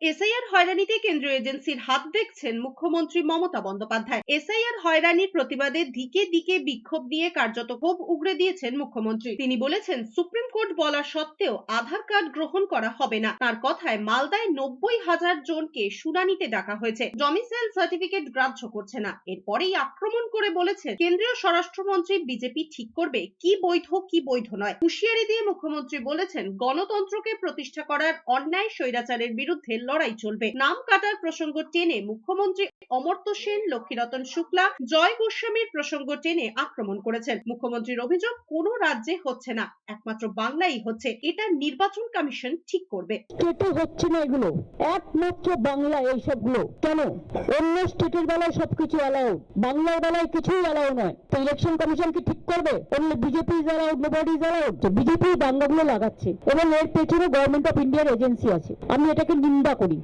SIR হয়রানিতে কেন্দ্রীয় এজেন্সির হাত দেখছেন মুখ্যমন্ত্রী মমতা বন্দ্যোপাধ্যায়। এসআইআর হয়রানির প্রতিবাদে দিকে দিকে বিক্ষোভ নিয়ে কার্যত ক্ষোভ উগরে দিয়েছেন মুখ্যমন্ত্রী। তিনি বলেছেন, সুপ্রিম কোর্ট বলা সত্ত্বেও আধার কার্ড গ্রহণ করা হবে না। তার কথায় মালদায় নব্বই হাজার জনকে শুনানিতে ডাকা হয়েছে। ডমিসাইল সার্টিফিকেট গ্রাহ্য করছে না। এরপরেই আক্রমণ করে বলেছেন, কেন্দ্রীয় স্বরাষ্ট্রমন্ত্রী বিজেপি ঠিক করবে। কি বৈধ কি বৈধ নয়। হুঁশিয়ারি দিয়ে মুখ্যমন্ত্রী বলেছেন, গণতন্ত্রকে প্রতিষ্ঠা করার অন্যায় স্বৈরাচারের বিরুদ্ধে লড়াই চলবে। নাম কাটার প্রসঙ্গ টেনে মুখ্যমন্ত্রী অমর্ত্য সেন, লক্ষ্মীরতন শুক্লা, জয় গোস্বামীর প্রসঙ্গ টেনে আক্রমণ করেছেন। মুখ্যমন্ত্রীর অভিযোগ, কোনো রাজ্যে হচ্ছে না, একমাত্র বাংলায় হচ্ছে। এটা নির্বাচন কমিশন ঠিক করবে। স্টেটে হচ্ছে না এগুলো। একমাত্র বাংলা এইসবগুলো। কেন? অন্য স্টেটের বেলায় সবকিছু অ্যালাউ বাংলার বেলায় কিছুই অ্যালাউ নয়। তো ইলেকশন কমিশন কি ঠিক করবে? অন্য বিজেপি অ্যালাউড নোবডি অ্যালাউড তো বিজেপি দাঙ্গাগুলো লাগাচ্ছে। এবং এর পেছনে গভর্নমেন্ট অফ ইন্ডিয়ার এজেন্সি আছে। আমি এটাকে নিন্দা করি।